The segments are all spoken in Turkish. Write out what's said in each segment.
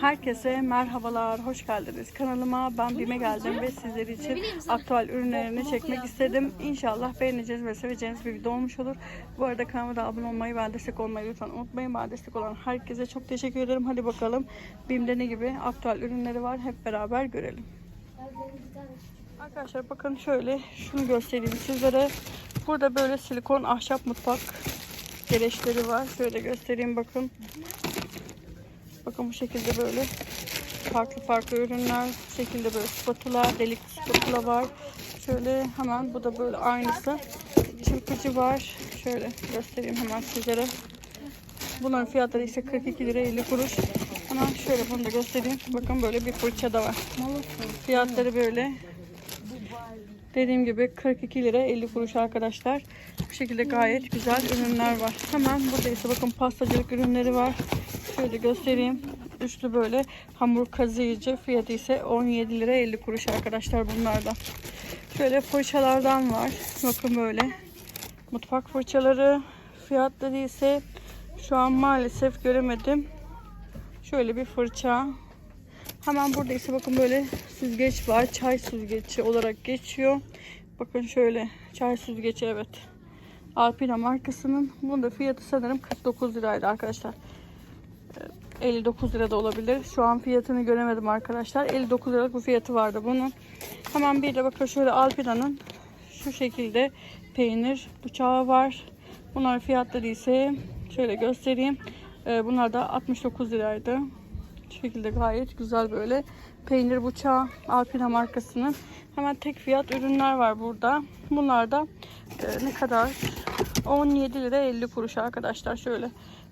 Herkese merhabalar, hoş geldiniz. Kanalıma ben Bime geldim ve sizler için aktüel ürünlerini çekmek istedim. İnşallah beğeneceğiz ve seveceğiniz bir video olmuş olur. Bu arada kanalıma da abone olmayı ve destek olmayı lütfen unutmayın. Bana destek olan herkese çok teşekkür ederim. Hadi bakalım Bim'de ne gibi aktüel ürünleri var hep beraber görelim. Arkadaşlar bakın şöyle şunu göstereyim sizlere. Burada böyle silikon ahşap mutfak gereçleri var. Şöyle göstereyim bakın. Bakın bu şekilde böyle farklı farklı ürünler. Bu şekilde böyle spatula, delik spatula var. Şöyle hemen bu da böyle aynısı. Çırpıcı var. Şöyle göstereyim hemen sizlere. Bunların fiyatları ise 42 lira 50 kuruş. Hemen şöyle bunu da göstereyim. Bakın böyle bir fırça da var. Fiyatları böyle. Dediğim gibi 42 lira 50 kuruş arkadaşlar. Bu şekilde gayet güzel ürünler var. Hemen burada ise bakın pastacılık ürünleri var. Şöyle göstereyim. Üçlü böyle hamur kazıyıcı. Fiyatı ise 17 lira 50 kuruş arkadaşlar bunlardan. Şöyle fırçalardan var. Bakın böyle. Mutfak fırçaları. Fiyatları ise şu an maalesef göremedim. Şöyle bir fırça. Hemen burada ise bakın böyle süzgeç var. Çay süzgeci olarak geçiyor. Bakın şöyle çay süzgeci evet. Alpina markasının. Bunun da fiyatı sanırım 49 liraydı arkadaşlar. 59 lira da olabilir. Şu an fiyatını göremedim arkadaşlar. 59 liralık bir fiyatı vardı bunun. Hemen bir de bakın şöyle Alpina'nın şu şekilde peynir bıçağı var. Bunlar fiyatları ise şöyle göstereyim. Ee, Bunlar da 69 liraydı. Şu şekilde gayet güzel böyle peynir bıçağı Alpina markasının. Hemen tek fiyat ürünler var burada. Bunlar da e, ne kadar? 17 lira 50 kuruş arkadaşlar. Şöyle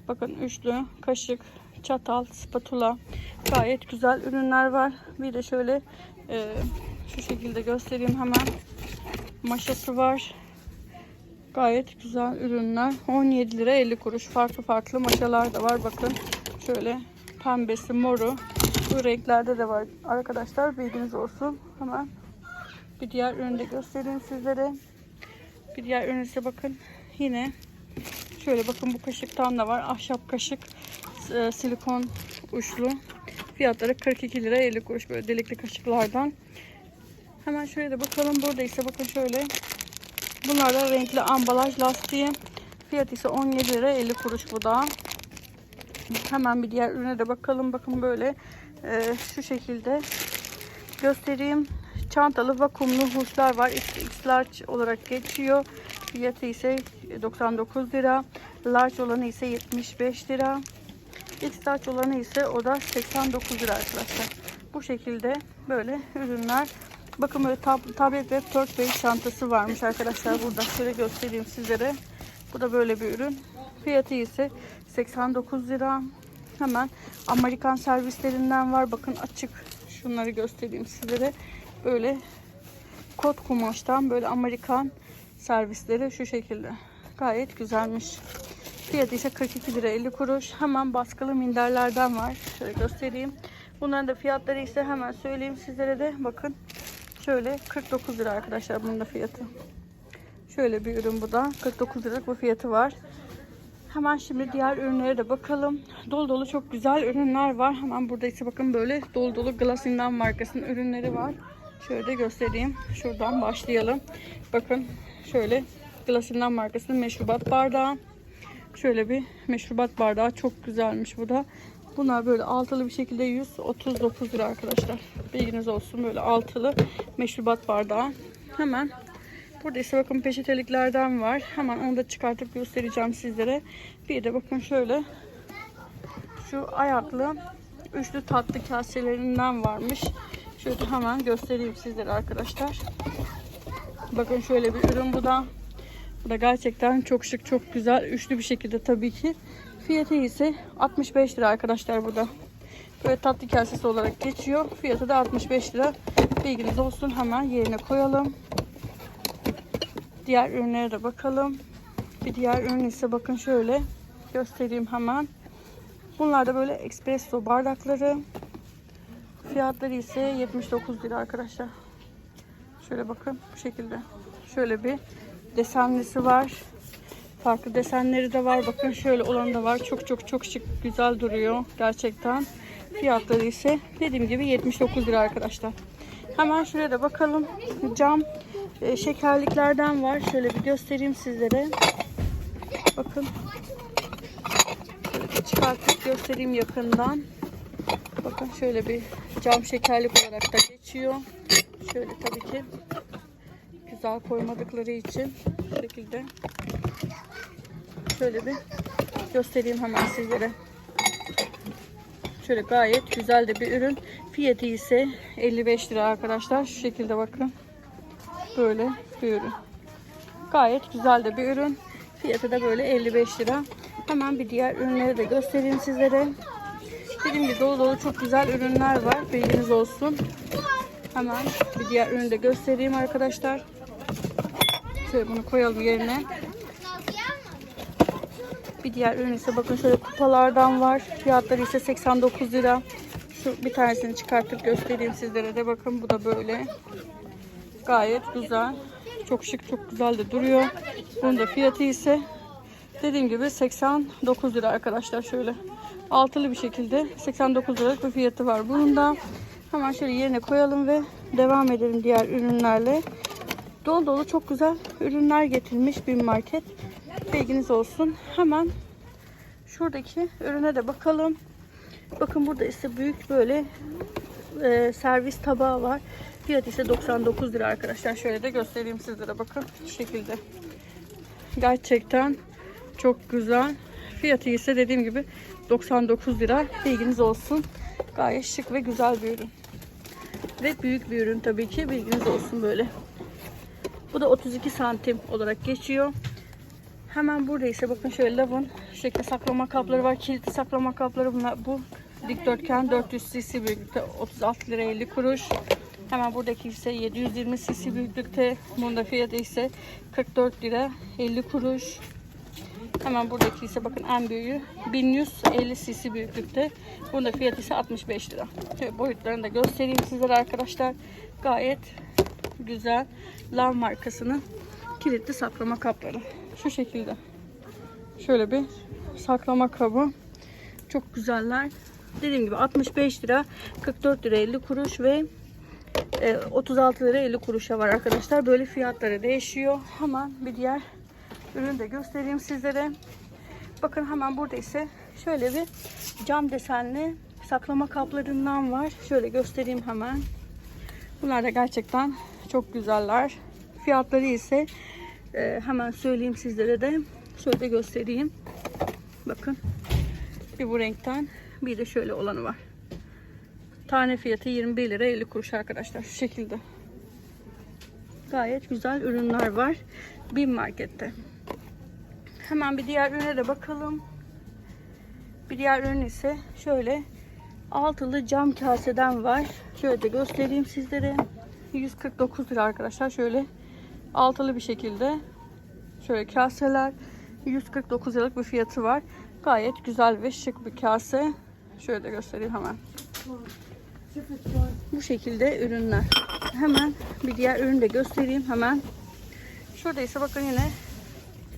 bakın üçlü kaşık, çatal, spatula gayet güzel ürünler var. Bir de şöyle e, şu şekilde göstereyim hemen. Maşası var. Gayet güzel ürünler. 17 lira 50 kuruş. Farklı farklı maşalar da var. Bakın şöyle pembesi, moru. Bu renklerde de var arkadaşlar. Bilginiz olsun. Hemen bir diğer ürünü de göstereyim sizlere. Bir diğer ürün ise bakın yine şöyle bakın bu kaşıktan da var. Ahşap kaşık e, silikon uçlu. Fiyatları 42 lira 50 kuruş böyle delikli kaşıklardan. Hemen şöyle de bakalım. Burada ise bakın şöyle. Bunlar da renkli ambalaj lastiği. Fiyat ise 17 lira 50 kuruş bu da. Hemen bir diğer ürüne de bakalım. Bakın böyle e, şu şekilde göstereyim. Çantalı vakumlu huşlar var. X large olarak geçiyor. Fiyatı ise 99 lira. Large olanı ise 75 lira. X olanı ise o da 89 lira arkadaşlar. Bu şekilde böyle ürünler. Bakın böyle tab tablet ve Turk Base çantası varmış arkadaşlar burada. Şöyle göstereyim sizlere. Bu da böyle bir ürün. Fiyatı ise 89 lira. Hemen Amerikan servislerinden var. Bakın açık. Şunları göstereyim sizlere. Böyle kot kumaştan böyle Amerikan servisleri şu şekilde. Gayet güzelmiş. Fiyatı ise 42 lira 50 kuruş. Hemen baskılı minderlerden var. Şöyle göstereyim. Bunların da fiyatları ise hemen söyleyeyim sizlere de. Bakın şöyle 49 lira arkadaşlar bunun da fiyatı. Şöyle bir ürün bu da. 49 liralık bu fiyatı var. Hemen şimdi diğer ürünlere de bakalım. Dolu dolu çok güzel ürünler var. Hemen burada ise bakın böyle dolu dolu Glassing'den markasının ürünleri var. Şöyle de göstereyim. Şuradan başlayalım. Bakın şöyle Glassing'den markasının meşrubat bardağı. Şöyle bir meşrubat bardağı çok güzelmiş bu da. Bunlar böyle altılı bir şekilde 139 lira arkadaşlar. Bilginiz olsun böyle altılı meşrubat bardağı. Hemen burada ise bakın peçeteliklerden var. Hemen onu da çıkartıp göstereceğim sizlere. Bir de bakın şöyle şu ayaklı üçlü tatlı kaselerinden varmış. Şöyle hemen göstereyim sizlere arkadaşlar. Bakın şöyle bir ürün bu da. Bu da gerçekten çok şık, çok güzel. Üçlü bir şekilde tabii ki. Fiyatı ise 65 lira arkadaşlar burada. Böyle tatlı kasesi olarak geçiyor. Fiyatı da 65 lira. Bilginiz olsun. Hemen yerine koyalım. Diğer ürünlere de bakalım. Bir diğer ürün ise bakın şöyle göstereyim hemen. Bunlar da böyle espresso bardakları. Fiyatları ise 79 lira arkadaşlar. Şöyle bakın bu şekilde. Şöyle bir desenlisi var. Farklı desenleri de var. Bakın şöyle olan da var. Çok çok çok şık güzel duruyor gerçekten. Fiyatları ise dediğim gibi 79 lira arkadaşlar. Hemen şuraya da bakalım. Cam e, şekerliklerden var. Şöyle bir göstereyim sizlere. Bakın. Şöyle çıkartıp göstereyim yakından. Bakın şöyle bir cam şekerlik olarak da geçiyor. Şöyle tabii ki güzel koymadıkları için bu şekilde şöyle bir göstereyim hemen sizlere. Şöyle gayet güzel de bir ürün. Fiyatı ise 55 lira arkadaşlar. Şu şekilde bakın. Böyle bir ürün. Gayet güzel de bir ürün. Fiyatı da böyle 55 lira. Hemen bir diğer ürünleri de göstereyim sizlere. Dediğim gibi dolu dolu çok güzel ürünler var. Bilginiz olsun. Hemen bir diğer ürünü de göstereyim arkadaşlar. Şöyle bunu koyalım yerine. Bir diğer ürün ise bakın şöyle kupalardan var. Fiyatları ise 89 lira. Şu bir tanesini çıkartıp göstereyim sizlere de. Bakın bu da böyle. Gayet güzel. Çok şık, çok güzel de duruyor. Bunun da fiyatı ise dediğim gibi 89 lira arkadaşlar şöyle. Altılı bir şekilde 89 liralık bir fiyatı var. Bunun da hemen şöyle yerine koyalım ve devam edelim diğer ürünlerle. Dolu dolu çok güzel ürünler getirmiş bir market. Bilginiz olsun. Hemen şuradaki ürüne de bakalım. Bakın burada ise büyük böyle e, servis tabağı var. Fiyat ise 99 lira arkadaşlar. Şöyle de göstereyim sizlere bakın. Şu şekilde. Gerçekten çok güzel. Fiyatı ise dediğim gibi 99 lira. Bilginiz olsun. Gayet şık ve güzel bir ürün. Ve büyük bir ürün tabii ki. Bilginiz olsun böyle. Bu da 32 santim olarak geçiyor. Hemen burada ise bakın şöyle lavın şekilde saklama kapları var. Kilitli saklama kapları bunlar. Bu dikdörtgen 400 cc büyüklükte 36 lira 50 kuruş. Hemen buradaki ise 720 cc büyüklükte. Bunda fiyatı ise 44 lira 50 kuruş. Hemen buradaki ise bakın en büyüğü 1150 cc büyüklükte. Bunda fiyatı ise 65 lira. Şöyle boyutlarını da göstereyim sizlere arkadaşlar. Gayet güzel Lav markasının kilitli saklama kapları. Şu şekilde. Şöyle bir saklama kabı. Çok güzeller. Dediğim gibi 65 lira, 44 lira 50 kuruş ve e, 36 lira 50 kuruşa var arkadaşlar. Böyle fiyatları değişiyor. Hemen bir diğer ürünü de göstereyim sizlere. Bakın hemen burada ise şöyle bir cam desenli saklama kaplarından var. Şöyle göstereyim hemen. Bunlar da gerçekten çok güzeller. Fiyatları ise e, hemen söyleyeyim sizlere de. Şöyle de göstereyim. Bakın. Bir bu renkten bir de şöyle olanı var. Tane fiyatı 21 lira 50 kuruş arkadaşlar. Şu şekilde. Gayet güzel ürünler var. Bin markette. Hemen bir diğer ürüne de bakalım. Bir diğer ürün ise şöyle altılı cam kaseden var. Şöyle de göstereyim sizlere. 149 lira arkadaşlar. Şöyle altılı bir şekilde şöyle kaseler 149 liralık bir fiyatı var. Gayet güzel ve şık bir kase. Şöyle de göstereyim hemen. Bu şekilde ürünler. Hemen bir diğer ürünü de göstereyim hemen. Şurada ise bakın yine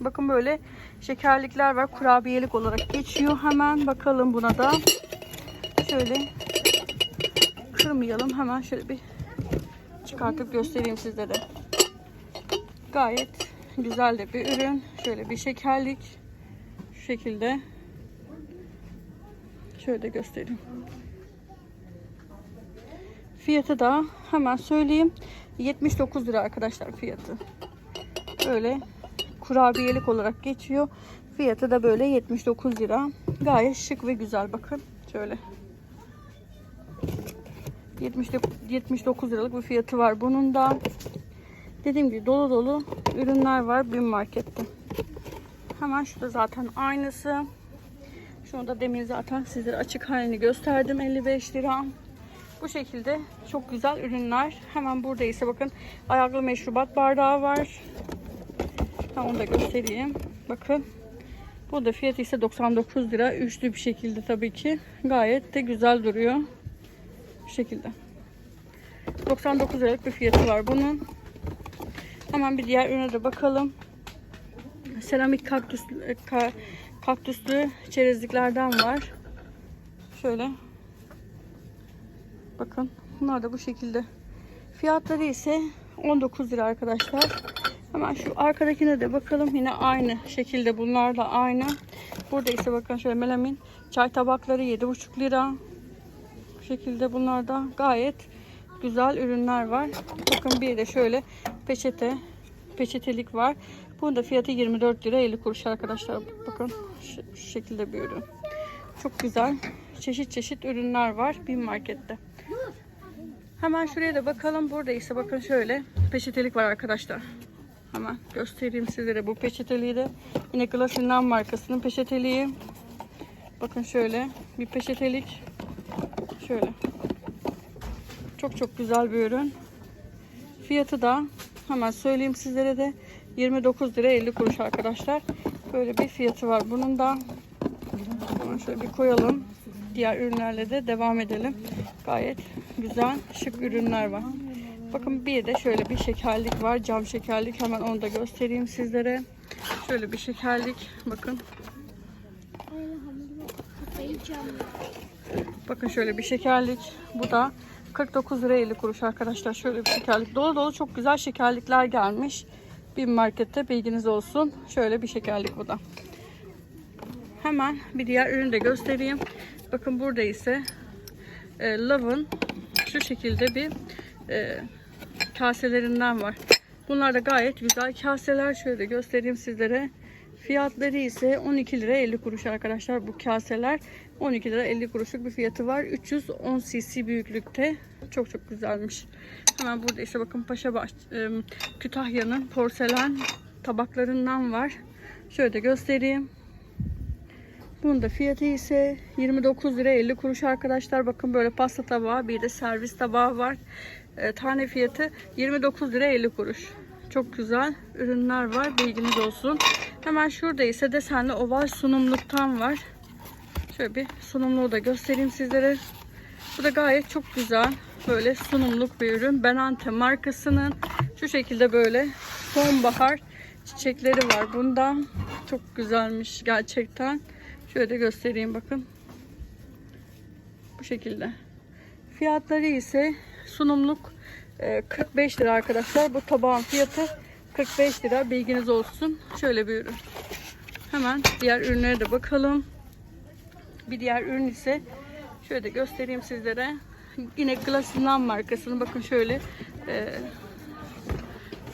bakın böyle şekerlikler var. Kurabiyelik olarak geçiyor. Hemen bakalım buna da. Şöyle kırmayalım. Hemen şöyle bir çıkartıp göstereyim sizlere. Gayet güzel de bir ürün. Şöyle bir şekerlik. Şu şekilde. Şöyle göstereyim. Fiyatı da hemen söyleyeyim. 79 lira arkadaşlar fiyatı. Böyle kurabiyelik olarak geçiyor. Fiyatı da böyle 79 lira. Gayet şık ve güzel bakın. Şöyle. 79 liralık bir fiyatı var bunun da. Dediğim gibi dolu dolu ürünler var bir markette. Hemen şurada zaten aynısı. Şunu da demin zaten sizlere açık halini gösterdim 55 lira. Bu şekilde çok güzel ürünler. Hemen burada ise bakın ayaklı meşrubat bardağı var. Ha, onu da göstereyim. Bakın. Bu da fiyatı ise 99 lira. Üçlü bir şekilde tabii ki. Gayet de güzel duruyor. Şekilde. 99 liralık bir fiyatı var bunun. Hemen bir diğer ürüne de bakalım. Seramik kaktüs, ka, kaktüslü çerezliklerden var. Şöyle Bakın bunlar da bu şekilde. Fiyatları ise 19 lira arkadaşlar. Hemen şu arkadakine de bakalım. Yine aynı şekilde bunlar da aynı. Burada ise bakın şöyle melamin çay tabakları 7,5 lira. Şekilde bunlar da gayet güzel ürünler var. Bakın bir de şöyle peçete peçetelik var. Bunun da fiyatı 24 lira 50 kuruş arkadaşlar. Bakın şu, şu şekilde bir ürün. Çok güzel. Çeşit çeşit ürünler var bir markette. Hemen şuraya da bakalım. Burada ise bakın şöyle peçetelik var arkadaşlar. Hemen göstereyim sizlere bu peçeteliği de. Yine Glassinen markasının peçeteliği. Bakın şöyle bir peçetelik. Şöyle. Çok çok güzel bir ürün. Fiyatı da hemen söyleyeyim sizlere de 29 lira 50 kuruş arkadaşlar. Böyle bir fiyatı var bunun da. Şöyle bir koyalım. Diğer ürünlerle de devam edelim. Gayet güzel şık ürünler var. Bakın bir de şöyle bir şekerlik var. Cam şekerlik. Hemen onu da göstereyim sizlere. Şöyle bir şekerlik. Bakın. Bakın şöyle bir şekerlik. Bu da 49 lira 50 kuruş arkadaşlar. Şöyle bir şekerlik. Dolu dolu çok güzel şekerlikler gelmiş. Bir markette bilginiz olsun. Şöyle bir şekerlik bu da. Hemen bir diğer ürünü de göstereyim. Bakın burada ise e, Love'ın şu şekilde bir e, kaselerinden var. Bunlar da gayet güzel kaseler. Şöyle göstereyim sizlere. Fiyatları ise 12 lira 50 kuruş arkadaşlar bu kaseler. 12 lira 50 kuruşluk bir fiyatı var. 310 cc büyüklükte. Çok çok güzelmiş. Hemen burada ise bakın Paşa Baş, e, Kütahya'nın porselen tabaklarından var. Şöyle de göstereyim. Bunun da fiyatı ise 29 lira 50 kuruş arkadaşlar. Bakın böyle pasta tabağı bir de servis tabağı var. E, tane fiyatı 29 lira 50 kuruş. Çok güzel ürünler var. Bilginiz olsun. Hemen şurada ise desenli oval sunumluktan var. Şöyle bir sunumluğu da göstereyim sizlere. Bu da gayet çok güzel. Böyle sunumluk bir ürün. Benante markasının şu şekilde böyle sonbahar çiçekleri var. Bunda çok güzelmiş gerçekten. Şöyle de göstereyim bakın. Bu şekilde. Fiyatları ise sunumluk e, 45 lira arkadaşlar. Bu tabağın fiyatı 45 lira. Bilginiz olsun. Şöyle bir ürün. Hemen diğer ürünlere de bakalım. Bir diğer ürün ise şöyle de göstereyim sizlere. Yine Glassinan markasının bakın şöyle e,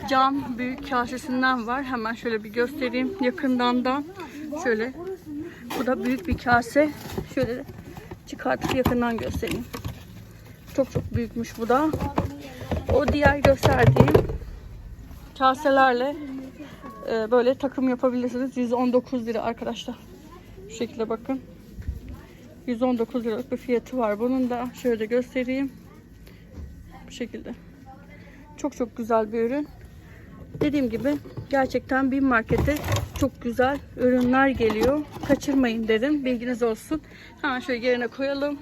cam büyük kasesinden var. Hemen şöyle bir göstereyim yakından da. Şöyle bu da büyük bir kase. Şöyle çıkartıp yakından göstereyim. Çok çok büyükmüş bu da. O diğer gösterdiğim kaselerle e, böyle takım yapabilirsiniz. 119 lira arkadaşlar. Şu şekilde bakın. 119 liralık bir fiyatı var. Bunun da şöyle göstereyim. Bu şekilde. Çok çok güzel bir ürün. Dediğim gibi gerçekten bir markete çok güzel ürünler geliyor. Kaçırmayın dedim. Bilginiz olsun. Hemen şöyle yerine koyalım.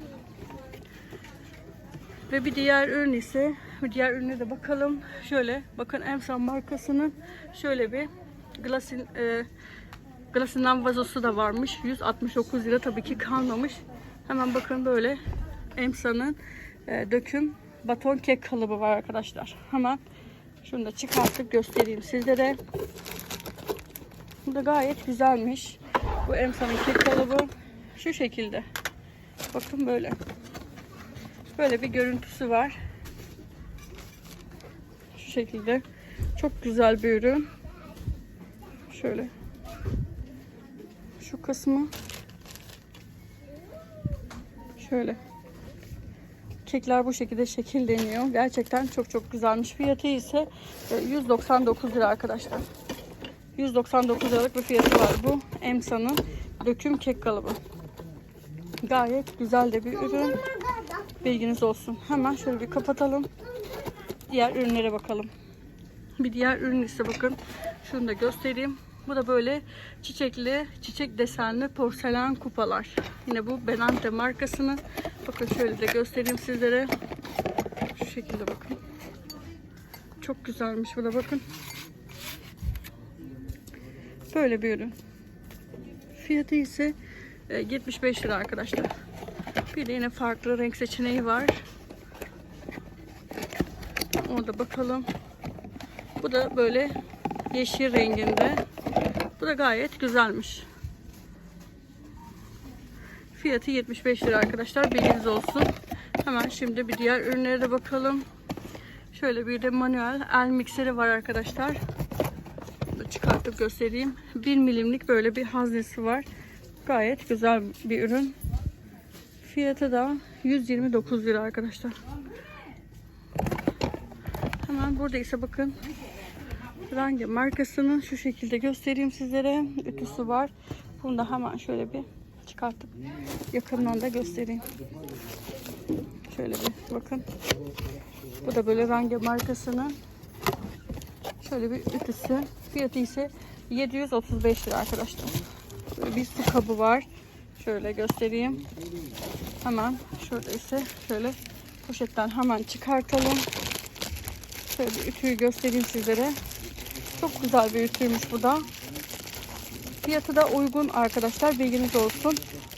Ve bir diğer ürün ise bir diğer ürüne de bakalım. Şöyle bakın Emsan markasının şöyle bir glasin e, glasinden vazosu da varmış. 169 lira tabii ki kalmamış. Hemen bakın böyle Emsa'nın e, döküm baton kek kalıbı var arkadaşlar. Hemen şunu da çıkartıp göstereyim sizlere. Bu da gayet güzelmiş. Bu Emsa'nın kek kalıbı şu şekilde. Bakın böyle. Böyle bir görüntüsü var. Şu şekilde. Çok güzel bir ürün. Şöyle. Şu kısmı. Şöyle. Kekler bu şekilde şekilleniyor. Gerçekten çok çok güzelmiş. Fiyatı ise e, 199 lira arkadaşlar. 199 liralık bir fiyatı var bu. Emsa'nın döküm kek kalıbı. Gayet güzel de bir ürün. Bilginiz olsun. Hemen şöyle bir kapatalım. Diğer ürünlere bakalım. Bir diğer ürün ise bakın. Şunu da göstereyim. Bu da böyle çiçekli, çiçek desenli porselen kupalar. Yine bu Benante markasının. Bakın şöyle de göstereyim sizlere. Şu şekilde bakın. Çok güzelmiş bu da bakın. Böyle bir ürün. Fiyatı ise e, 75 lira arkadaşlar. Bir de yine farklı renk seçeneği var. Ona da bakalım. Bu da böyle yeşil renginde. Bu da gayet güzelmiş. Fiyatı 75 lira arkadaşlar. Bilginiz olsun. Hemen şimdi bir diğer ürünlere de bakalım. Şöyle bir de manuel el mikseri var arkadaşlar. Bunu çıkartıp göstereyim. 1 milimlik böyle bir haznesi var. Gayet güzel bir ürün. Fiyatı da 129 lira arkadaşlar. Hemen burada ise bakın Range markasının şu şekilde göstereyim sizlere. Ütüsü var. Bunu da hemen şöyle bir çıkartıp yakından da göstereyim. Şöyle bir bakın. Bu da böyle Range markasının şöyle bir ütüsü. Fiyatı ise 735 lira arkadaşlar. Böyle bir su kabı var. Şöyle göstereyim. Hemen şurada ise şöyle poşetten hemen çıkartalım. Şöyle bir ütüyü göstereyim sizlere. Çok güzel bir ütüymüş bu da. Fiyatı da uygun arkadaşlar. Bilginiz olsun.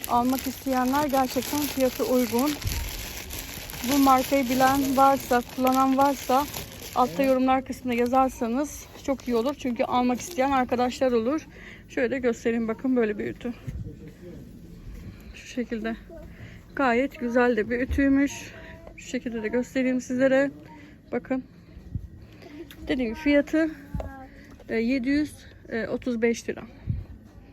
Almak isteyenler gerçekten fiyatı uygun. Bu markayı bilen varsa, kullanan varsa altta yorumlar kısmına yazarsanız çok iyi olur. Çünkü almak isteyen arkadaşlar olur. Şöyle göstereyim bakın böyle bir ütü. Şu şekilde. Gayet güzel de bir ütüymüş. Şu şekilde de göstereyim sizlere. Bakın. Dediğim gibi fiyatı 735 lira.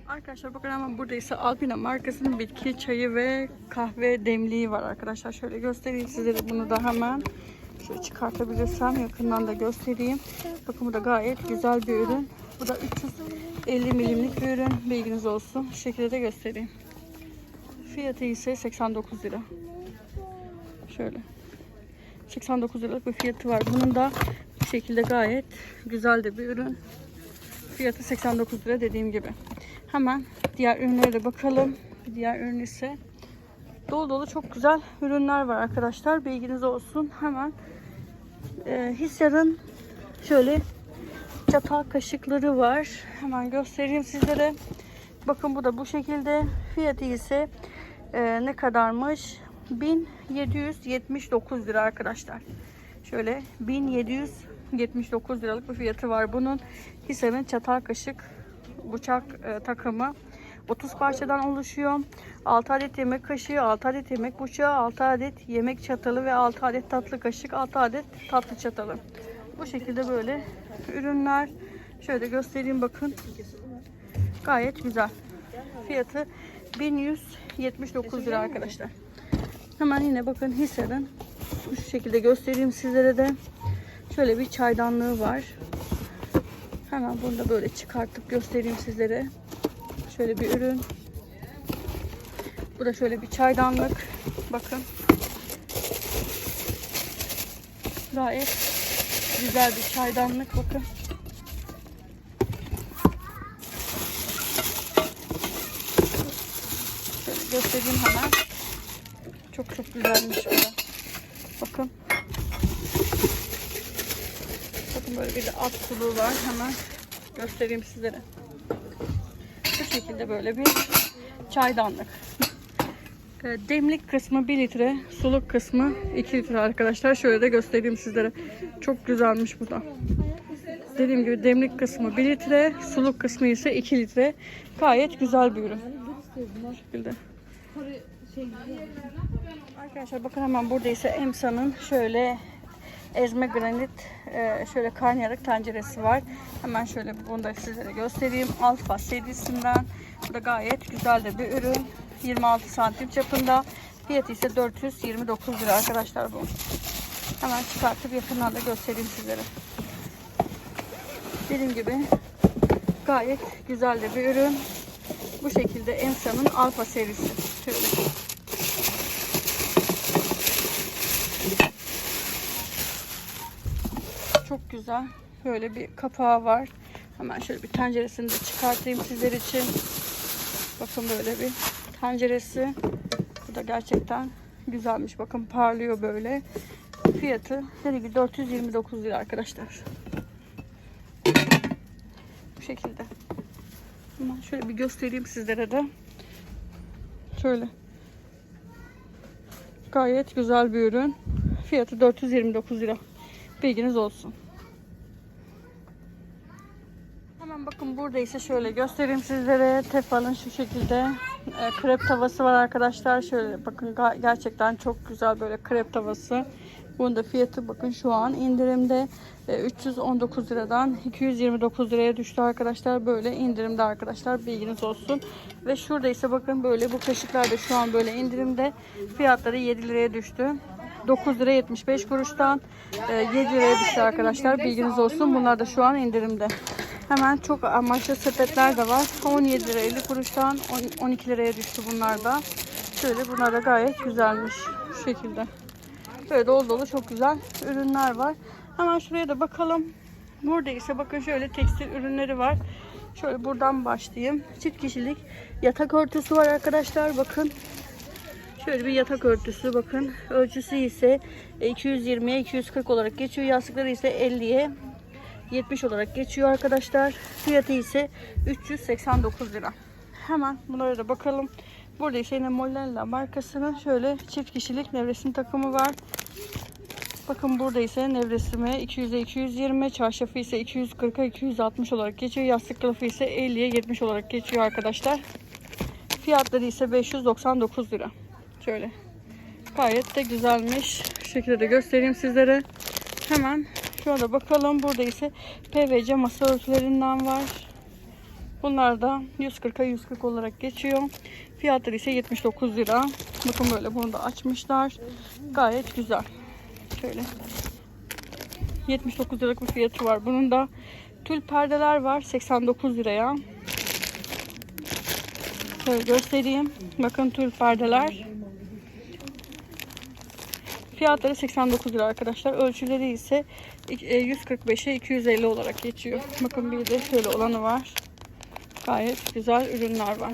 Arkadaşlar bakın hemen burada ise Alpina markasının bitki çayı ve kahve demliği var arkadaşlar. Şöyle göstereyim sizlere bunu da hemen. Şöyle çıkartabilirsem yakından da göstereyim. Bakın bu da gayet güzel bir ürün. Bu da 350 milimlik bir ürün. Bilginiz olsun. Şu şekilde de göstereyim. Fiyatı ise 89 lira. Şöyle. 89 liralık bir fiyatı var. Bunun da bu şekilde gayet güzel de bir ürün. Fiyatı 89 lira dediğim gibi. Hemen diğer ürünlere de bakalım. Bir diğer ürün ise dolu dolu çok güzel ürünler var arkadaşlar. Bilginiz olsun. Hemen e, Hisyar'ın şöyle çatal kaşıkları var. Hemen göstereyim sizlere. Bakın bu da bu şekilde. Fiyatı ise e, ne kadarmış? 1779 lira arkadaşlar. Şöyle 1779 liralık bir fiyatı var. Bunun Hisar'ın çatal kaşık bıçak e, takımı 30 parçadan oluşuyor. 6 adet yemek kaşığı, 6 adet yemek bıçağı, 6 adet yemek çatalı ve 6 adet tatlı kaşık, 6 adet tatlı çatalı. Bu şekilde böyle ürünler. Şöyle göstereyim bakın. Gayet güzel. Fiyatı 1179 lira arkadaşlar. Hemen yine bakın Hisar'ın şu şekilde göstereyim sizlere de. Şöyle bir çaydanlığı var. Hemen bunu da böyle çıkartıp göstereyim sizlere. Şöyle bir ürün. Bu da şöyle bir çaydanlık. Bakın. Gayet güzel bir çaydanlık. Bakın. Göstereyim hemen. Çok çok güzelmiş bu da. Bakın. Bakın böyle bir de alt suluğu var. Hemen göstereyim sizlere. Bu şekilde böyle bir çaydanlık. E, Demlik kısmı 1 litre, suluk kısmı 2 litre arkadaşlar. Şöyle de göstereyim sizlere. Çok güzelmiş bu da. Dediğim gibi demlik kısmı 1 litre, suluk kısmı ise 2 litre. Gayet güzel bir ürün. Bu şekilde. Arkadaşlar bakın hemen burada ise Emsa'nın şöyle ezme granit e, şöyle karnıyarık tenceresi var. Hemen şöyle bunu da sizlere göstereyim. Alfa serisinden. Bu da gayet güzel de bir ürün. 26 santim çapında. Fiyatı ise 429 lira arkadaşlar bu. Hemen çıkartıp yakından da göstereyim sizlere. Dediğim gibi gayet güzel de bir ürün. Bu şekilde Emsa'nın Alfa serisi. Şöyle. Çok güzel. Böyle bir kapağı var. Hemen şöyle bir tenceresini de çıkartayım sizler için. Bakın böyle bir tenceresi. Bu da gerçekten güzelmiş. Bakın parlıyor böyle. Fiyatı dediğim gibi 429 lira arkadaşlar. Bu şekilde. Hemen şöyle bir göstereyim sizlere de. Şöyle. Gayet güzel bir ürün. Fiyatı 429 lira. Bilginiz olsun. Hemen bakın burada ise şöyle göstereyim sizlere. Tefal'ın şu şekilde e, krep tavası var arkadaşlar. Şöyle bakın gerçekten çok güzel böyle krep tavası. Bunun da fiyatı bakın şu an indirimde e, 319 liradan 229 liraya düştü arkadaşlar. Böyle indirimde arkadaşlar bilginiz olsun. Ve şurada ise bakın böyle bu kaşıklar da şu an böyle indirimde. Fiyatları 7 liraya düştü. 9 lira 75 kuruştan e, 7 liraya düştü arkadaşlar. Bilginiz olsun. Bunlar da şu an indirimde. Hemen çok amaçlı sepetler de var. 17 lira 50 kuruştan 10 12 liraya düştü bunlar da. Şöyle bunlar da gayet güzelmiş. Şu şekilde. Böyle dolu dolu çok güzel ürünler var. Hemen şuraya da bakalım. Burada ise bakın şöyle tekstil ürünleri var. Şöyle buradan başlayayım. Çift kişilik yatak örtüsü var arkadaşlar. Bakın. Şöyle bir yatak örtüsü bakın. Ölçüsü ise 220'ye 240 olarak geçiyor. Yastıkları ise 50'ye 70 olarak geçiyor arkadaşlar. Fiyatı ise 389 lira. Hemen bunlara da bakalım. Burada ise yine Mollella markasının şöyle çift kişilik nevresim takımı var. Bakın burada ise nevresimi 200'e 220, çarşafı ise 240'a 260 olarak geçiyor. Yastık kılıfı ise 50'ye 70 olarak geçiyor arkadaşlar. Fiyatları ise 599 lira. Şöyle. Gayet de güzelmiş. Şu şekilde de göstereyim sizlere. Hemen şöyle bakalım. Burada ise PVC masa örtülerinden var. Bunlar da 140'a 140 olarak geçiyor. Fiyatları ise 79 lira. Bakın böyle bunu da açmışlar. Gayet güzel. Şöyle. 79 liralık bir fiyatı var. Bunun da tül perdeler var 89 liraya. Şöyle göstereyim. Bakın tül perdeler. Fiyatları 89 lira arkadaşlar. Ölçüleri ise e, 145'e 250 olarak geçiyor. Bakın bir de şöyle olanı var. Gayet güzel ürünler var.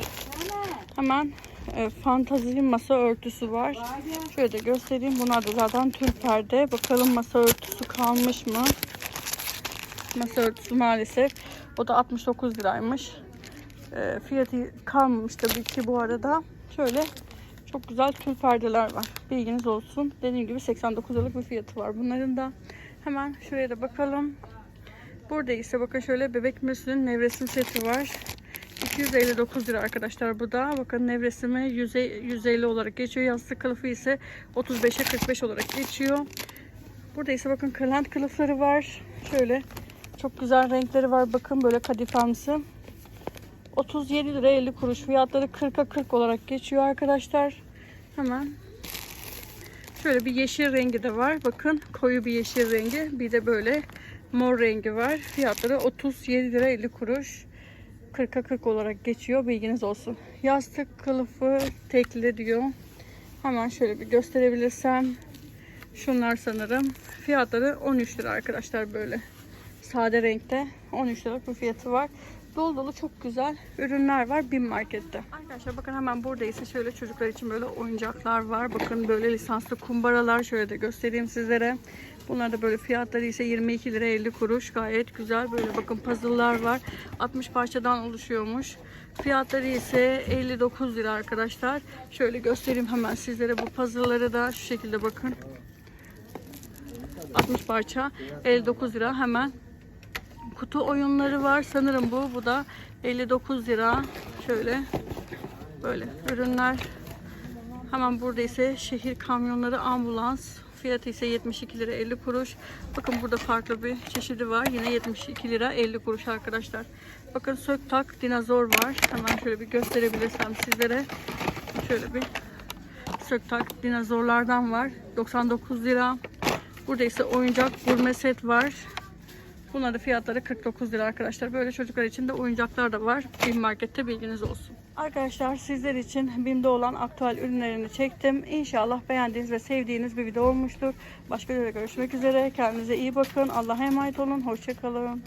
Hemen e, fantazi masa örtüsü var. Şöyle de göstereyim. Bunlar da zaten tül perde. Bakalım masa örtüsü kalmış mı? Masa örtüsü maalesef. O da 69 liraymış. E, fiyatı kalmamış tabii ki bu arada. Şöyle çok güzel tül perdeler var. Bilginiz olsun. Dediğim gibi 89 liralık bir fiyatı var bunların da. Hemen şuraya da bakalım. Burada ise bakın şöyle bebek müslün nevresim seti var. 259 lira arkadaşlar bu da. Bakın nevresimi 100 150 olarak geçiyor. Yastık kılıfı ise 35'e 45 olarak geçiyor. Burada ise bakın kırlent kılıfları var. Şöyle çok güzel renkleri var. Bakın böyle kadifemsi. 37 lira 50 kuruş. Fiyatları 40'a 40 olarak geçiyor arkadaşlar. Hemen şöyle bir yeşil rengi de var. Bakın koyu bir yeşil rengi. Bir de böyle mor rengi var. Fiyatları 37 lira 50 kuruş. 40'a 40 olarak geçiyor. Bilginiz olsun. Yastık kılıfı tekli diyor. Hemen şöyle bir gösterebilirsem. Şunlar sanırım. Fiyatları 13 lira arkadaşlar böyle. Sade renkte 13 liralık bir fiyatı var. Dolu dolu çok güzel ürünler var bin markette. Arkadaşlar bakın hemen burada şöyle çocuklar için böyle oyuncaklar var. Bakın böyle lisanslı kumbaralar şöyle de göstereyim sizlere. Bunlar da böyle fiyatları ise 22 lira 50 kuruş. Gayet güzel. Böyle bakın puzzle'lar var. 60 parçadan oluşuyormuş. Fiyatları ise 59 lira arkadaşlar. Şöyle göstereyim hemen sizlere bu puzzle'ları da şu şekilde bakın. 60 parça 59 lira hemen kutu oyunları var. Sanırım bu bu da 59 lira. Şöyle böyle ürünler. Hemen burada ise şehir kamyonları ambulans. Fiyatı ise 72 lira 50 kuruş. Bakın burada farklı bir çeşidi var. Yine 72 lira 50 kuruş arkadaşlar. Bakın sök tak dinozor var. Hemen şöyle bir gösterebilirsem sizlere. Şöyle bir sök tak dinozorlardan var. 99 lira. Burada ise oyuncak gurme set var Bunların fiyatları 49 lira arkadaşlar. Böyle çocuklar için de oyuncaklar da var. BİM Market'te bilginiz olsun. Arkadaşlar sizler için BİM'de olan aktüel ürünlerini çektim. İnşallah beğendiğiniz ve sevdiğiniz bir video olmuştur. Başka videoda görüşmek üzere. Kendinize iyi bakın. Allah'a emanet olun. Hoşçakalın.